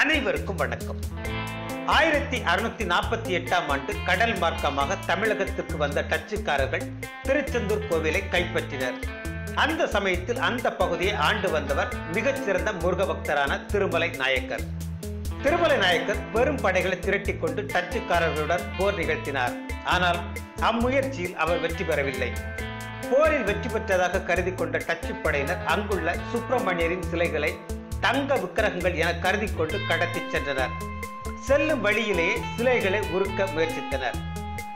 அனைவருக்கும் வணக்கம். ஆயிரத்தி அறுநூத்தி நாற்பத்தி எட்டாம் ஆண்டு கடல் மார்க்கமாக தமிழகத்துக்கு வந்த டச்சுக்காரர்கள் திருச்செந்தூர் கோவிலை கைப்பற்றினர். அந்த சமயத்தில் அந்த பகுதியை ஆண்டு வந்தவர் மிகச்சிறந்த முருக பக்தரான திருமலை நாயக்கர். திருமலை நாயக்கர் பெரும் படைகளை திரட்டிக் கொண்டு டச்சுக்காரர்களுடன் போர் நிகழ்த்தினார். ஆனால் அம்முயற்சியில் அவர் வெற்றி பெறவில்லை. போரில் வெற்றி பெற்றதாக கருதி கொண்ட டச்சு படையினர் அங்குள்ள சுப்பிரமணியரின் சிலைகளை தங்க விக்கிரகங்கள் என கருதி கொண்டு கடத்தி சென்றனர். செல்லும் வழியிலேயே சிலைகளை உருக்க முயற்சித்தனர்.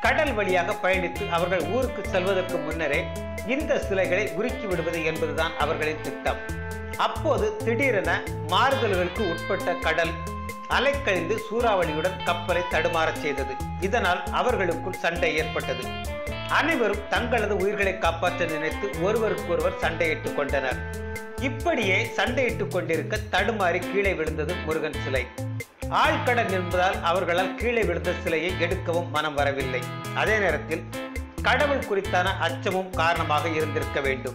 கடல் வழியாக பயணித்து அவர்கள் ஊருக்கு செல்வதற்கு முன்னரே இந்த சிலைகளை உருக்கி விடுவது என்பதுதான் அவர்களின் திட்டம். அப்போது திடீரென மாறுதல்களுக்கு உட்பட்ட கடல் அலைக்கழிந்து சூறாவளியுடன் கப்பலை தடுமாறச் செய்தது. இதனால் அவர்களுக்குள் சண்டை ஏற்பட்டது. அனைவரும் தங்களது உயிர்களை காப்பாற்ற நினைத்து ஒருவருக்கொருவர் சண்டையிட்டுக் கொண்டனர். இப்படியே சண்டையிட்டுக் கொண்டிருக்க தடுமாறி கீழே விழுந்தது முருகன் சிலை. ஆழ்கடல் என்பதால் அவர்களால் கீழே விழுந்த சிலையை எடுக்கவும் மனம் வரவில்லை. அதே நேரத்தில் கடவுள் குறித்தான அச்சமும் காரணமாக இருந்திருக்க வேண்டும்.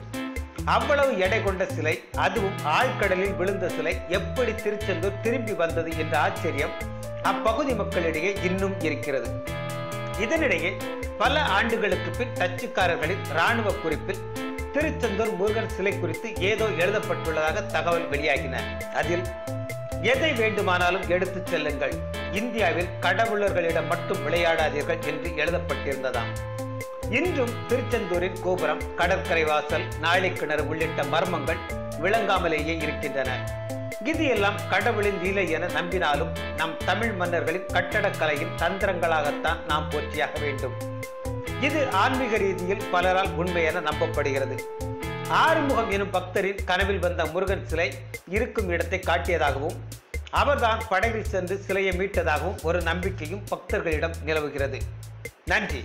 அவ்வளவு எடை கொண்ட சிலை அதுவும் ஆழ்கடலில் விழுந்த சிலை எப்படி திருச்செந்தூர் திரும்பி வந்தது என்ற ஆச்சரியம் அப்பகுதி மக்களிடையே இன்னும் இருக்கிறது. இதனிடையே பல ஆண்டுகளுக்கு பின் டச்சுக்காரர்களின் இராணுவ குறிப்பில் திருச்செந்தூர் முருகன் சிலை குறித்து ஏதோ எழுதப்பட்டுள்ளதாக தகவல் வெளியாகின. அதில் எதை வேண்டுமானாலும் எடுத்துச் செல்லுங்கள். இந்தியாவில் கடவுளர்களிடம் மட்டும் விளையாடாதீர்கள் என்று எழுதப்பட்டிருந்ததாம். இன்றும் திருச்செந்தூரின் கோபுரம் கடற்கரை வாசல் நாளை கிணறு உள்ளிட்ட மர்மங்கள் விளங்காமலேயே இருக்கின்றன. இது எல்லாம் கடவுளின் லீலை என நம்பினாலும் நம் தமிழ் மன்னர்களின் கட்டடக்கலையின் தந்திரங்களாகத்தான் நாம் போற்றியாக வேண்டும். இது ஆன்மீக ரீதியில் பலரால் உண்மை என நம்பப்படுகிறது. ஆறுமுகம் எனும் பக்தரின் கனவில் வந்த முருகன் சிலை இருக்கும் இடத்தை காட்டியதாகவும் அவர்தான் படகில் சென்று சிலையை மீட்டதாகவும் ஒரு நம்பிக்கையும் பக்தர்களிடம் நிலவுகிறது. நன்றி.